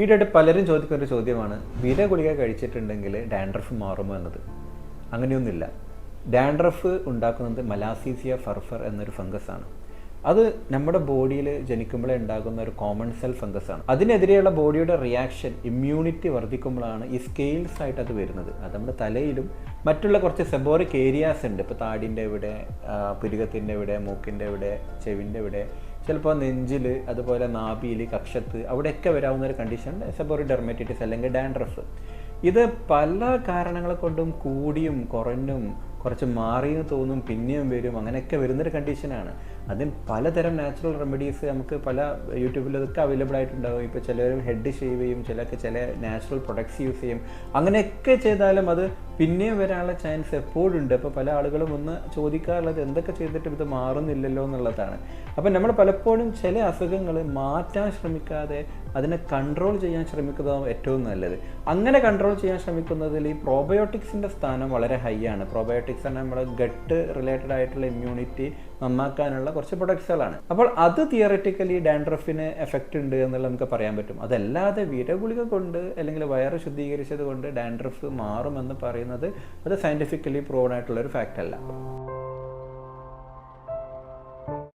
ഈയിടെ പലരും ചോദിക്കുന്ന ഒരു ചോദ്യമാണ് വിര ഗുളിക കഴിച്ചിട്ടുണ്ടെങ്കിൽ ഡാൻഡ്രഫ് മാറുമോ എന്നത്? അങ്ങനെയൊന്നുമില്ല. ഡാൻഡ്രഫ് ഉണ്ടാക്കുന്നത് മലാസീസിയ ഫർഫർ എന്നൊരു ഫംഗസ് ആണ്. അത് നമ്മുടെ ബോഡിയിൽ ജനിക്കുമ്പോഴേ ഉണ്ടാകുന്ന ഒരു കോമൺ സെൽ ഫംഗസ് ആണ്. അതിനെതിരെയുള്ള ബോഡിയുടെ റിയാക്ഷൻ ഇമ്മ്യൂണിറ്റി വർദ്ധിക്കുമ്പോഴാണ് ഈ സ്കെയിൽസ് ആയിട്ട് അത് വരുന്നത്. അത് നമ്മുടെ തലയിലും മറ്റുള്ള കുറച്ച് സെബോറിക് ഏരിയാസ് ഉണ്ട്. ഇപ്പോൾ താടിന്റെ ഇവിടെ പുരുകത്തിന്റെ ഇവിടെ മൂക്കിന്റെ ഇവിടെ ചെവിന്റെ ഇവിടെ ചിലപ്പോൾ നെഞ്ചിൽ അതുപോലെ നാഭിയിൽ കക്ഷത്ത് അവിടെയൊക്കെ വരാവുന്ന ഒരു കണ്ടീഷൻ സെബോറി ഡെർമറ്റൈറ്റിസ് അല്ലെങ്കിൽ ഡാൻഡ്രഫ് ഇത് പല കാരണങ്ങളെ കൊണ്ടും കൂടിയും കുറഞ്ഞും കുറച്ച് മാറിയെന്ന് തോന്നും പിന്നെയും വരും അങ്ങനെയൊക്കെ വരുന്നൊരു കണ്ടീഷനാണ് അതിന് പലതരം നാച്ചുറൽ റെമഡീസ് നമുക്ക് പല യൂട്യൂബിലൊക്കെ അവൈലബിൾ ആയിട്ടുണ്ടാവും. ഇപ്പോൾ ചിലർ ഹെഡ് ഷേവ് ചെയ്യും ചിലർക്ക് ചില നാച്ചുറൽ പ്രൊഡക്ട്സ് യൂസ് ചെയ്യും. അങ്ങനെയൊക്കെ ചെയ്താലും അത് പിന്നെയും വരാനുള്ള ചാൻസ് എപ്പോഴും ഉണ്ട് അപ്പോൾ പല ആളുകളും ഒന്ന് ചോദിക്കാറുള്ളത് എന്തൊക്കെ ചെയ്തിട്ടും ഇത് മാറുന്നില്ലല്ലോ എന്നുള്ളതാണ്. അപ്പം നമ്മൾ പലപ്പോഴും ചില അസുഖങ്ങൾ മാറ്റാൻ ശ്രമിക്കാതെ അതിനെ കൺട്രോൾ ചെയ്യാൻ ശ്രമിക്കുന്നതാണ് ഏറ്റവും നല്ലത്. അങ്ങനെ കൺട്രോൾ ചെയ്യാൻ ശ്രമിക്കുന്നതിൽ ഈ പ്രോബയോട്ടിക്സിന്റെ സ്ഥാനം വളരെ ഹൈ ആണ്. പ്രോബയോട്ടിക്സ് ആണ് നമ്മുടെ ഗട്ട് റിലേറ്റഡ് ആയിട്ടുള്ള ഇമ്മ്യൂണിറ്റി നന്നാക്കാനുള്ള കുറച്ച് പ്രൊഡക്ട്സുകളാണ്. അപ്പോൾ അത് തിയററ്റിക്കലി ഡാൻഡ്രഫിന് എഫക്റ്റ് ഉണ്ട് എന്നുള്ളത് നമുക്ക് പറയാൻ പറ്റും. അതല്ലാതെ വിരഗുളിക കൊണ്ട് അല്ലെങ്കിൽ വയറ് ശുദ്ധീകരിച്ചത് കൊണ്ട് ഡാൻഡ്രഫ് മാറുമെന്ന് പറയുന്നത് അത് സയന്റിഫിക്കലി പ്രൂവൺ ആയിട്ടുള്ള ഒരു ഫാക്റ്റ് അല്ല.